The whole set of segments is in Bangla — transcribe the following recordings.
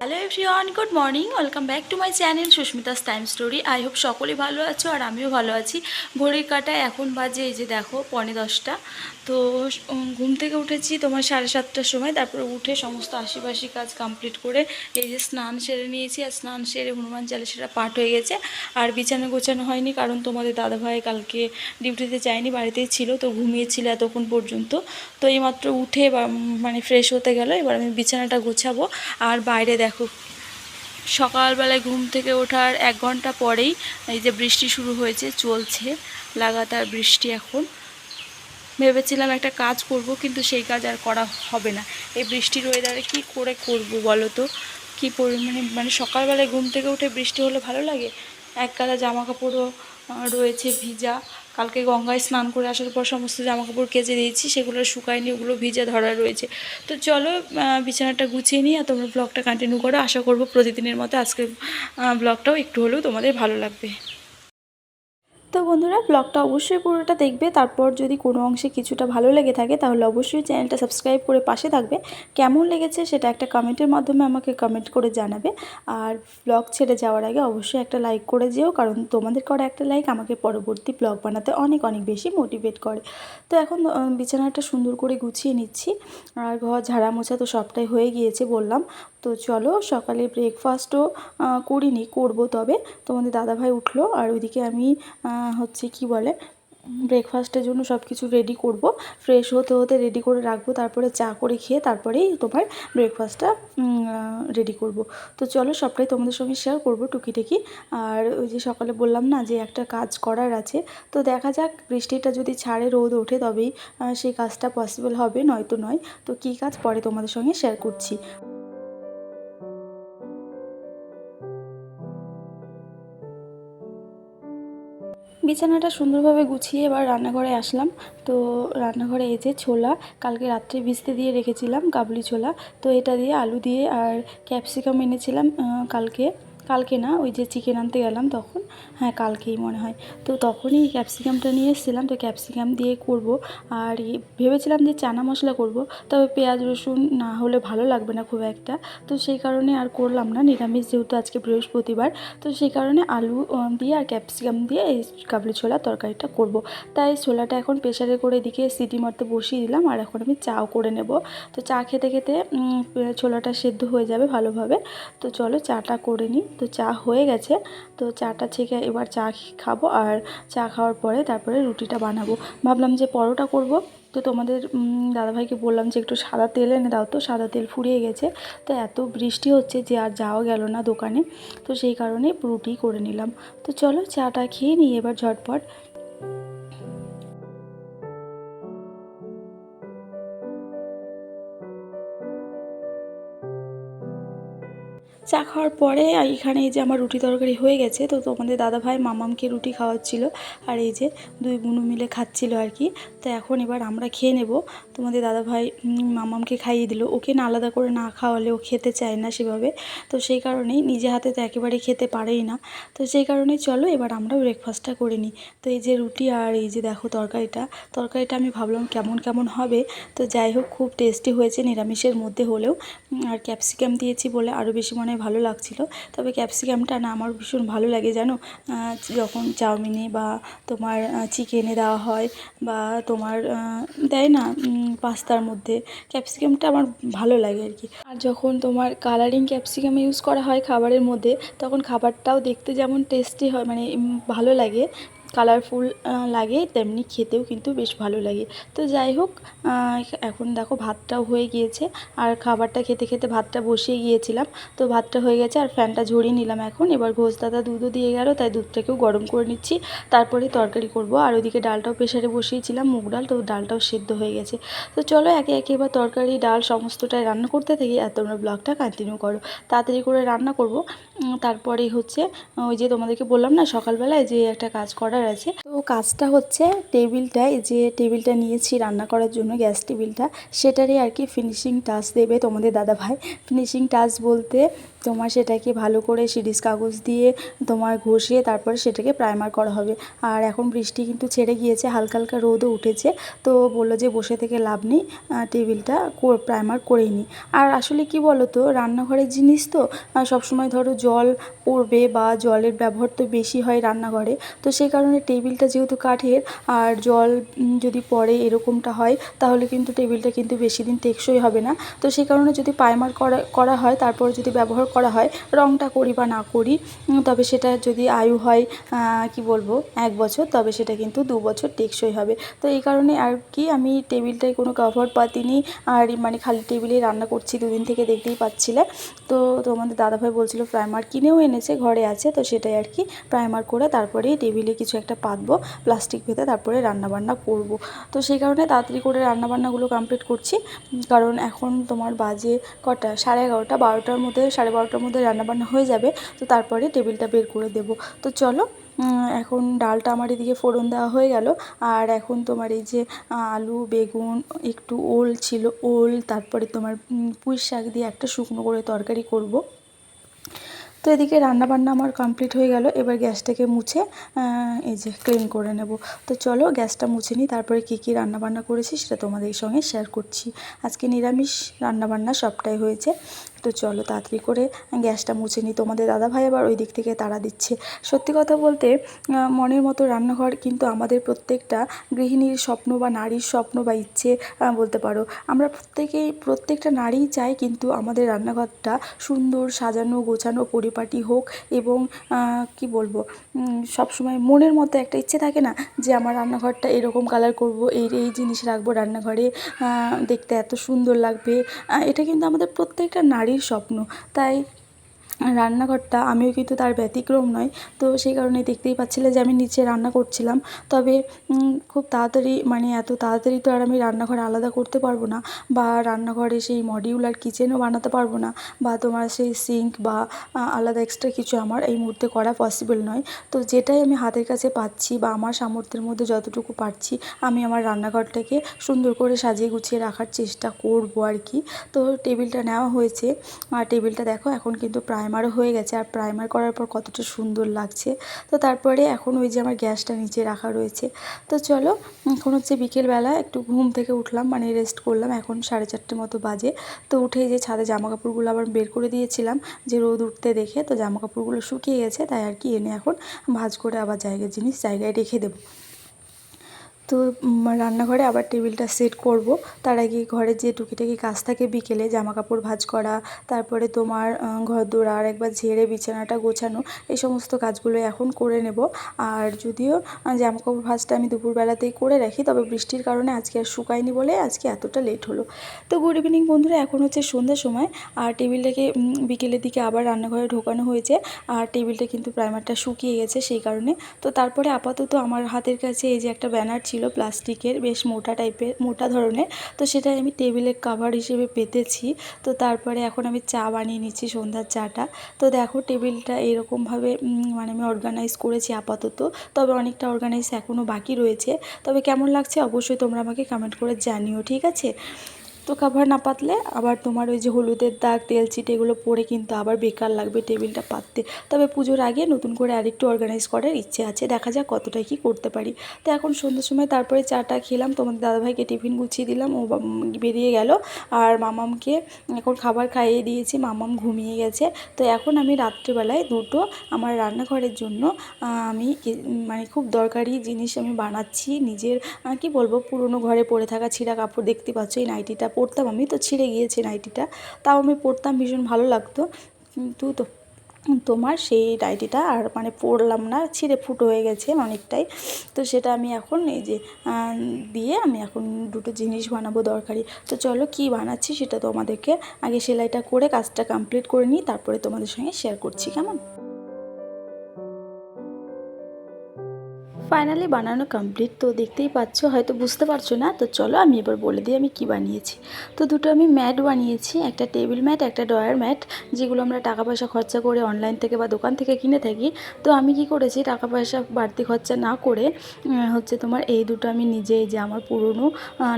Hello everyone good morning welcome back to my channel Susmita's time story I hope সকলেই ভালো আছো আর আমিও ভালো আছি। ঘড়ির কাটায় এখন বাজে এই যে দেখো, পনে দশটা। তো ঘুম থেকে উঠেছি তোমার সাড়ে সাতটার সময়। তারপরে উঠে সমস্ত আশিপাশি কাজ কমপ্লিট করে এই যে স্নান সেরে নিয়েছি। আর স্নান সেরে হনুমান চালিশাটা পাঠ হয়ে গেছে। আর বিছানা গোছানো হয়নি কারণ তোমাদের দাদাভাই কালকে ডিউটিতে যায়নি, বাড়িতেই ছিল, তো ঘুমিয়েছিল এতক্ষণ পর্যন্ত। তো এইমাত্র উঠে মানে ফ্রেশ হতে গেল। এবার আমি বিছানাটা গোছাবো। আর বাইরে দেখো, সকালবেলায় ঘুম থেকে ওঠার এক ঘণ্টা পরেই এই যে বৃষ্টি শুরু হয়েছে, চলছে, লাগাতার বৃষ্টি এখন। ভেবেছিলাম একটা কাজ করব, কিন্তু সেই কাজ আর করা হবে না। এই বৃষ্টির ওয়েদারে কি করে করব বলো তো? কী পরিমাণে মানে সকালবেলায় ঘুম থেকে উঠে বৃষ্টি হলে ভালো লাগে? এক কাদা জামা কাপড়ও রয়েছে ভিজা। কালকে গঙ্গায় স্নান করে আসার পর সমস্ত জামা কাপড় কেচে দিয়েছি, সেগুলো শুকায়নি ওগুলো ভিজা ধরা রয়েছে। তো চলো বিছানাটা গুছিয়ে নিই আর তোমরা ব্লগটা কন্টিনিউ করো। আশা করব প্রতিদিনের মতো আজকে ব্লগটাও একটু হলেও তোমাদের ভালো লাগবে। তো বন্ধুরা ব্লগটা অবশ্যই পুরোটা দেখবে। তারপর যদি কোনো অংশে কিছুটা ভালো লেগে থাকে, তাহলে অবশ্যই চ্যানেলটা সাবস্ক্রাইব করে পাশে থাকবে। কেমন লেগেছে সেটা একটা কমেন্টের মাধ্যমে আমাকে কমেন্ট করে জানাবে। আর ব্লগ ছেড়ে যাওয়ার আগে অবশ্যই একটা লাইক করে যেও, কারণ তোমাদের করা একটা লাইক আমাকে পরবর্তী ব্লগ বানাতে অনেক অনেক বেশি মোটিভেট করে। তো এখন বিছানাটা সুন্দর করে গুছিয়ে নিচ্ছি। আর ঘর ঝাড়া মোছা তো সবটাই হয়ে গিয়েছে বললাম। তো চলো, সকালে ব্রেকফাস্টও করিনি, করব তবে। তোমাদের দাদাভাই উঠল, আর ওইদিকে আমি হচ্ছে কি বলে ব্রেকফাস্টের জন্য সব কিছু রেডি করব। ফ্রেশ হতে হতে রেডি করে রাখব, তারপরে চা করে খেয়ে তারপরেই তোমার ব্রেকফাস্টটা রেডি করব। তো চলো সবটাই তোমাদের সঙ্গে শেয়ার করব টুকিটাকি। আর ওই যে সকালে বললাম না যে একটা কাজ করার আছে, তো দেখা যাক বৃষ্টিটা যদি ছাড়ে, রোদ ওঠে তবেই সেই কাজটা পসিবল হবে, নয়তো নয়। তো কী কাজ পরে তোমাদের সঙ্গে শেয়ার করছি। বিছানাটা সুন্দরভাবে গুছিয়ে এবার রান্নাঘরে আসলাম। তো রান্নাঘরে এই যে ছোলা, কালকে রাত্রে ভিজতে দিয়ে রেখেছিলাম কাবলি ছোলা। তো এটা দিয়ে আলু দিয়ে আর ক্যাপসিকাম এনেছিলাম কালকে। কালকে না, ওই যে চিকেন আনতে গেলাম তখন। হ্যাঁ কালকেই মনে হয়। তো তখনই ক্যাপসিকামটা নিয়ে এসেছিলাম। তো ক্যাপসিকাম দিয়ে করব। আর ভেবেছিলাম যে চানা মশলা করব। তবে পেঁয়াজ, রসুন না হলে ভালো লাগবে না খুব একটা। তো সেই কারণে আর করলাম না। নিরামিষ যেহেতু আজকে বৃহস্পতিবার, তো সেই কারণে আলু দিয়ে আর ক্যাপসিকাম দিয়ে এই কাবলি ছোলা তরকারিটা করব। তাই ছোলাটা এখন প্রেশারে করে এদিকে সিটি মারতে বসিয়ে দিলাম। আর এখন আমি চাও করে নেব। তো চা খেতে খেতে ছোলাটা সেদ্ধ হয়ে যাবে ভালোভাবে। তো চলো চাটা করে নিই। তো চা হয়ে গেছে। তো চাটা থেকে এবার চা খাব আর চা খাওয়ার পরে তারপরে রুটিটা বানাবো। ভাবলাম যে পরোটা করব। তো তোমাদের দাদাভাইকে বললাম যে একটু সাদা তেল এনে দাও তো, সাদা তেল ফুরিয়ে গেছে। তো এত বৃষ্টি হচ্ছে যে আর যাওয়া গেল না দোকানে। তো সেই কারণে রুটি করে নিলাম। তো চলো চাটা খেয়ে নিই এবার ঝটপট। চা খাওয়ার পরে এখানে এই যে আমার রুটি তরকারি হয়ে গেছে, তো তোমাদের দাদাভাই মামামকে রুটি খাওয়াচ্ছিল আর এই যে দুই বুনু মিলে খাচ্ছিল আর কি। তো এখন এবার আমরা খেয়ে নেব। তোমাদের দাদাভাই মামামকে খাইয়ে দিল। ওকে না আলাদা করে না খাওয়ালে ও খেতে চায় না সেভাবে। তো সেই কারণেই নিজে হাতে তো একেবারে খেতে পারেই না। তো সেই কারণেই চলো এবার আমরা ব্রেকফাস্টটা করে নিই। তো এই যে রুটি আর এই যে দেখো তরকারিটা তরকারিটা আমি ভাবলাম কেমন কেমন হবে। তো যাই হোক, খুব টেস্টি হয়েছে, নিরামিষের মধ্যে হলেও। আর ক্যাপসিকাম দিয়েছি বলে আরও বেশি মনে হয় ভালো লাগছিল। তবে ক্যাপসিকামটা না আমার ভীষণ ভালো লাগে, জানো? যখন চাউমিনে বা তোমার চিকেনে দেওয়া হয় বা তোমার দেয় না পাস্তার মধ্যে, ক্যাপসিকামটা আমার ভালো লাগে আর কি। আর যখন তোমার কালারিং ক্যাপসিকাম ইউজ করা হয় খাবারের মধ্যে, তখন খাবারটাও দেখতে যেমন টেস্টি হয় মানে ভালো লাগে। কালারফুল লাগে, তেমনি খেতেও কিন্তু বেশ ভালো লাগে। তো যাই হোক এখন দেখো ভাতটাও হয়ে গিয়েছে, আর খাবারটা খেতে খেতে ভাতটা বসিয়ে গিয়েছিলাম। তো ভাতটা হয়ে গেছে, আর ফ্যানটা ঝরিয়ে নিলাম এখন। এবার ঘোষ দাদা দুধও দিয়ে গেল, তাই দুধটাকেও গরম করে নিচ্ছি। তারপরে তরকারি করব, আর ওইদিকে ডালটাও প্রেশারে বসিয়েছিলাম, মুগ ডাল, তো ডালটাও সেদ্ধ হয়ে গেছে। তো চলো একে একে এবার তরকারি, ডাল সমস্তটাই রান্না করতে থাকি, আর তোমরা ব্লগটা কন্টিনিউ করো। তাড়াতাড়ি করে রান্না করব। তারপরে হচ্ছে, ওই যে তোমাদেরকে বললাম না, সকালবেলায় যে একটা কাজ করার আছে। তো কাজটা হচ্ছে টেবিলটায় যে টেবিলটা নিয়েছি রান্না করার জন্য, গ্যাস টেবিলটা, সেটারই আর কি ফিনিশিং টাচ দেবে তোমাদের দাদা ভাই ফিনিশিং টাচ বলতে তোমার সেটাকে ভালো করে সিরিজ কাগজ দিয়ে তোমার ঘষিয়ে তারপরে সেটাকে প্রাইমার করা হবে। আর এখন বৃষ্টি কিন্তু ছেড়ে গিয়েছে, হালকা হালকা রোদও উঠেছে। তো বলল যে বসে থেকে লাভ নেই টেবিলটা প্রাইমার করেই নিই আর আসলে কি বলো তো রান্নাঘরের জিনিস তো সবসময় ধরো জল পড়বে বা জলের ব্যবহার তো বেশি হয় রান্নাঘরে। তো সেই কারণে টেবিলটা যেহেতু কাঠের, আর জল যদি পড়ে এরকমটা হয়, তাহলে কিন্তু টেবিলটা কিন্তু বেশি দিন টেকসই হবে না। তো সেই কারণে যদি প্রাইমার করা করা হয়, তারপর যদি ব্যবহার করা হয় রঙটা করি বা না করি তবে সেটা যদি আয়ু হয় কি বলব, এক বছর, তবে সেটা কিন্তু দু বছর টেকসই হবে। তো এই কারণে আর কি আমি টেবিলটায় কোনো কভার পাতিনি, আর মানে খালি টেবিলেই রান্না করছি, দুদিন থেকে দেখতেই পাচ্ছিলে তো তোমাদের দাদাভাই বলছিল, প্রাইমার কিনেও এনেছে, ঘরে আছে। তো সেটাই আর কি প্রাইমার করে তারপরেই টেবিলে কিছু একটা পাতবো, প্লাস্টিক ভেতে তারপরে রান্নাবান্না করব। তো সেই কারণে তাড়াতাড়ি করে রান্নাবান্নাগুলো কমপ্লিট করছি, কারণ এখন তোমার বাজে কটা? সাড়ে এগারোটা, বারোটার মধ্যে, সাড়ে বারোটার মধ্যে রান্নাবান্না হয়ে যাবে, তো তারপরে টেবিলটা বের করে দেবো। তো চলো এখন ডালটা আমার এদিকে ফোড়ন দেওয়া হয়ে গেল। আর এখন তোমার এই যে আলু, বেগুন, একটু ওল ছিল, ওল, তারপরে তোমার পুঁই শাক দিয়ে একটা শুকনো করে তরকারি করব। তো এদিকে রান্নাবান্না আমার কমপ্লিট হয়ে গেল। এবার গ্যাসটাকে মুছে এই যে ক্লিন করে নেব। তো চলো, গ্যাসটা মুছে নিই, তারপরে কী কী রান্নাবান্না করেছি সেটা তোমাদের সঙ্গে শেয়ার করছি। আজকে নিরামিষ রান্নাবান্না সবটাই হয়েছে। তো চলো তাড়াতাড়ি করে গ্যাসটা মুছে নিই। তোমাদের দাদাভাই আবার ওই দিক থেকে তাড়া দিচ্ছে। সত্যি কথা বলতে মনের মতো রান্নাঘর কিন্তু আমাদের প্রত্যেকটা গৃহিণীর স্বপ্ন বা নারীর স্বপ্ন বা ইচ্ছে বলতে পারো। আমরা প্রত্যেকেই, প্রত্যেকটা নারীই চাই কিন্তু আমাদের রান্নাঘরটা সুন্দর সাজানো, গোছানো, পরিপাটি হোক এবং কি বলব সব সময় মনের মতো একটা ইচ্ছে থাকে না যে আমার রান্নাঘরটা এরকম কালার করব, এই এই জিনিস রাখব রান্নাঘরে দেখতে এত সুন্দর লাগবে। এটা কিন্তু আমাদের প্রত্যেকটা নারীর স্বপ্ন। তাই রান্নাঘরটা আমিও কিন্তু তার ব্যতিক্রম নয়। তো সেই কারণে দেখতেই পাচ্ছিলে যে আমি নিচে রান্না করছিলাম। তবে খুব তাড়াতাড়ি মানে এত তাড়াতাড়ি তো আর আমি রান্নাঘর আলাদা করতে পারব না বা রান্নাঘরে সেই মডিউলার কিচেনও বানাতে পারব না বা তোমার সেই সিঙ্ক বা আলাদা এক্সট্রা কিছু আমার এই মুহূর্তে করা পসিবল নয়। তো যেটাই আমি হাতের কাছে পাচ্ছি বা আমার সামর্থ্যের মধ্যে যতটুকু পারছি, আমি আমার রান্নাঘরটাকে সুন্দর করে সাজিয়ে গুছিয়ে রাখার চেষ্টা করব আর কি। তো টেবিলটা নেওয়া হয়েছে। আর টেবিলটা দেখো, এখন কিন্তু প্রাইমারও হয়ে গেছে, আর প্রাইমার করার পর কতটা সুন্দর লাগছে। তো তারপরে এখন ওই যে আমার গ্যাসটা নিচে রাখা রয়েছে। তো চলো, এখন হচ্ছে বিকেলবেলা একটু ঘুম থেকে উঠলাম মানে রেস্ট করলাম, এখন সাড়ে চারটে মতো বাজে। তো উঠে যে ছাদে জামা কাপড়গুলো আবার বের করে দিয়েছিলাম, যে রোদ উঠতে দেখে, তো জামা কাপড়গুলো শুকিয়ে গেছে, তাই আর কি এনে এখন ভাঁজ করে আবার জায়গায় জিনিস জায়গায় রেখে দেবো। তো রান্নাঘরে আবার টেবিলটা সেট করব। তার আগে ঘরে যে টুকিটাকি কাজ থাকে বিকেলে জামা কাপড় ভাঁজ করা, তারপরে তোমার ঘর দোর আর একবার ঝেড়ে বিছানাটা গোছানো, এই সমস্ত কাজগুলো এখন করে নেব। আর যদিও জামা কাপড় ভাঁজটা আমি দুপুরবেলাতেই করে রাখি, তবে বৃষ্টির কারণে আজকে আর শুকায়নি বলে আজকে এতটা লেট হলো। তো গুড ইভিনিং বন্ধুরা, এখন হচ্ছে সন্ধ্যার সময়। আর টেবিলটাকে বিকেলের দিকে আবার রান্নাঘরে ঢোকানো হয়েছে। আর টেবিলটা কিন্তু প্রাইমারটা শুকিয়ে গেছে সেই কারণে। তো, তারপরে আপাতত আমার হাতের কাছে এই যে একটা ব্যানার প্লাস্টিকের, বেশ মোটা টাইপের, মোটা ধরনের। তো সেটাই আমি টেবিলের কাভার হিসেবে পেতেছি। তো তারপরে এখন আমি চা বানিয়ে নিচ্ছি সন্ধ্যার চাটা। তো দেখো টেবিলটা এরকমভাবে মানে আমি অর্গানাইজ করেছি আপাতত। তবে অনেকটা অর্গানাইজ এখনও বাকি রয়েছে। তবে কেমন লাগছে অবশ্যই তোমরা আমাকে কমেন্ট করে জানিও, ঠিক আছে? তো কাভার না পাতলে আবার তোমার ওই যে হলুদের দাগ, তেল চিটে এগুলো পরে কিন্তু আবার বেকার লাগবে টেবিলটা পাততে। তবে পুজোর আগে নতুন করে আরেকটু অর্গানাইজ করার ইচ্ছে আছে, দেখা যাক কতটা কি করতে পারি। তো এখন সন্ধ্যের সময় তারপরে চাটা খেলাম, তোমাদের দাদাভাইকে টিফিন গুছিয়ে দিলাম, ও বেরিয়ে গেল। আর মামামকে এখন খাবার খাইয়ে দিয়েছি, মামাম ঘুমিয়ে গেছে। তো এখন আমি রাত্রিবেলায় দুটো আমার রান্নাঘরের জন্য আমি মানে খুব দরকারি জিনিস আমি বানাচ্ছি। নিজের কি বলব, পুরনো ঘরে পড়ে থাকা ছিঁড়া কাপড় দেখতে পাচ্ছ, এই নাইটিটা পরতাম আমি, তো ছিঁড়ে গিয়েছে নাইটিটা। তাও আমি পরতাম ভীষণ ভালো লাগতো। কিন্তু তো তোমার সেই নাইটিটা আর মানে পরলাম না, ছিঁড়ে ফুটো হয়ে গেছে অনেকটাই। তো সেটা আমি এখন এই যে দিয়ে আমি এখন দুটো জিনিস বানাবো দরকারি। তো চলো কি বানাচ্ছি সেটা তোমাদেরকে আগে সেলাইটা করে কাজটা কমপ্লিট করে নিই, তারপরে তোমাদের সঙ্গে শেয়ার করছি, কেমন? ফাইনালি বানানো কমপ্লিট তো দেখতেই পাচ্ছ, হয়তো বুঝতে পারছ না, তো চলো আমি এবার বলে দিই আমি কি বানিয়েছি। তো দুটো আমি ম্যাট বানিয়েছি, একটা টেবিল ম্যাট একটা ডয়ার ম্যাট যেগুলো আমরা টাকা পয়সা খরচা করে অনলাইন থেকে বা দোকান থেকে কিনে থাকি। তো আমি কি করেছি, টাকা পয়সা বাড়তি খরচা না করে হচ্ছে তোমার এই দুটো আমি নিজে যে আমার পুরনো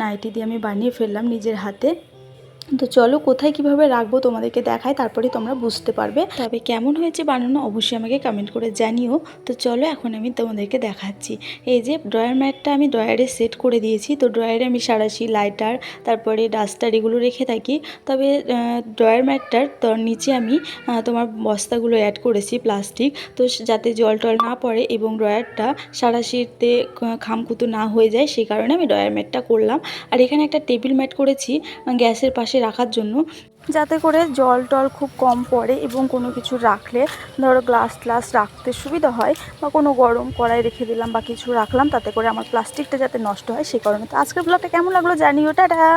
নাইটি দিয়ে আমি বানিয়ে ফেললাম নিজের হাতে। তো চলো, কোথায় কীভাবে রাখব তোমাদেরকে দেখায়, তারপরে তোমরা বুঝতে পারবে। তবে কেমন হয়েছে বানানো অবশ্যই আমাকে কমেন্ট করে জানিও। তো চলো, এখন আমি তোমাদেরকে দেখাচ্ছি। এই যে ড্রয়ার ম্যাটটা আমি ড্রয়ারে সেট করে দিয়েছি। তো ড্রয়ারে আমি সারাশি লাইটার তারপরে ডাস্টার এগুলো রেখে থাকি। তবে ড্রয়ার ম্যাটটার তোর নিচে আমি তোমার বস্তাগুলো অ্যাড করেছি প্লাস্টিক তো যাতে জল টল না পড়ে এবং ড্রয়ারটা সারাশিতে খামকুতো না হয়ে যায়, সেই কারণে আমি ড্রয়ার ম্যাটটা করলাম। আর এখানে একটা টেবিল ম্যাট করেছি গ্যাসের পাশে রাখার জন্য। যাতে করে জল টল খুব কম পড়ে এবং কোনো কিছু রাখলে, ধরো গ্লাস ট্লাস রাখতে সুবিধা হয় বা কোনো গরম কড়াই রেখে দিলাম বা কিছু রাখলাম, তাতে করে আমার প্লাস্টিকটা যাতে নষ্ট হয় সেই কারণে। তো আজকের ব্লগটা কেমন লাগল জানিও, টাটা!